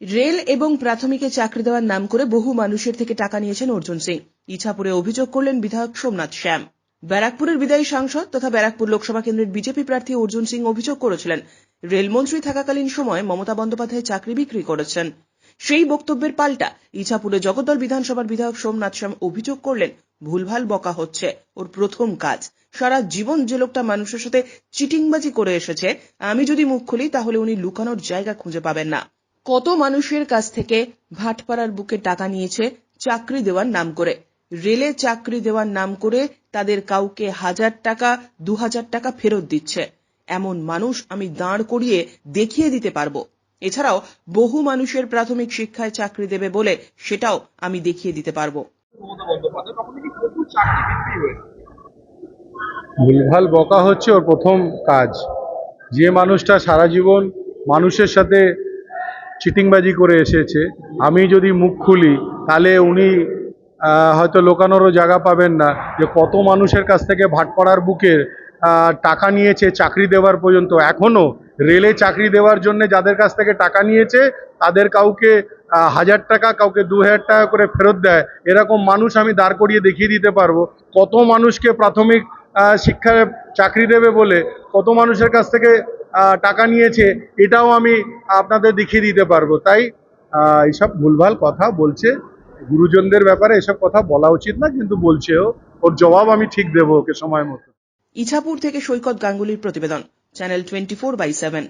Rail এবং প্রাথমিকে চাকরি দেওয়ার নাম করে বহু মানুষের থেকে টাকা নিয়েছেন অর্জুন সিং। ইছাপুরে অভিযোগ করলেন বিধায়ক সোমনাথ শ্যাম। ব্যারাকপুরের বিদায়ী সাংসদ তথা ব্যারাকপুর লোকসভা কেন্দ্রের বিজেপি প্রার্থী অর্জুন সিং অভিযোগ করেছিলেন, রেলমন্ত্রী থাকাকালীন সময় মমতা বন্দ্যোপাধ্যায় চাকরি বিক্রি করেছেন। সেই বক্তব্যের পাল্টা ইছাপুরে জগদ্দল বিধানসভার বিধায়ক সোমনাথ শ্যাম অভিযোগ করলেন, ভুলভাল বকা হচ্ছে, ওর প্রথম কাজ। সারা জীবন যে লোকটা মানুষের সাথে চিটিংবাজি করে এসেছে, আমি যদি মুখ খুলি তাহলে উনি লুকানোর জায়গা খুঁজে পাবেন না। কত মানুষের কাছ থেকে ভাটপাড়ার বুকে টাকা নিয়েছে চাকরি দেওয়ার নাম করে। রেলে চাকরি দেওয়ার নাম করে তাদের কাউকে হাজার টাকা দু হাজার টাকা ফেরত দিচ্ছে। এমন মানুষ আমি দাঁড় করিয়ে দেখিয়ে দিতে পারব। এছাড়াও বহু মানুষের প্রাথমিক শিক্ষায় চাকরি দেবে বলে সেটাও আমি দেখিয়ে দিতে পারব। ভুলভাল বকা হচ্ছে ওর প্রথম কাজ। যে মানুষটা সারা জীবন মানুষের সাথে চিটিংবাজি করে এসেছে। আমি যদি মুখ খুলি তাহলে উনি হয়তো লোকানোরও জায়গা পাবেন না। যে কত মানুষের কাছ থেকে ভাটপাড়ার আহ, টাকা নিয়েছে চাকরি দেওয়ার পর্যন্ত। এখনও রেলে চাকরি দেওয়ার জন্য যাদের কাছ থেকে টাকা নিয়েছে তাদের কাউকে হাজার টাকা কাউকে দু হাজার টাকা করে ফেরত দেয়। এরকম মানুষ আমি দাঁড় করিয়ে দেখিয়ে দিতে পারব। কত মানুষকে প্রাথমিক আহ, শিক্ষায় চাকরি দেবে বলে কত মানুষের কাছ থেকে টাকা নিয়েছে, এটাও আমি আপনাদের দেখিয়ে দিতে পারব। তাই এইসব ভুলভাল কথা বলছে। গুরুজনদের ব্যাপারে এসব কথা বলা উচিত না, কিন্তু বলছেও। ওর জবাব আমি ঠিক দেবো ওকে সময় মতো। ইছাপুর থেকে সৈকত গাঙ্গুলির প্রতিবেদন, channel twenty four by seven.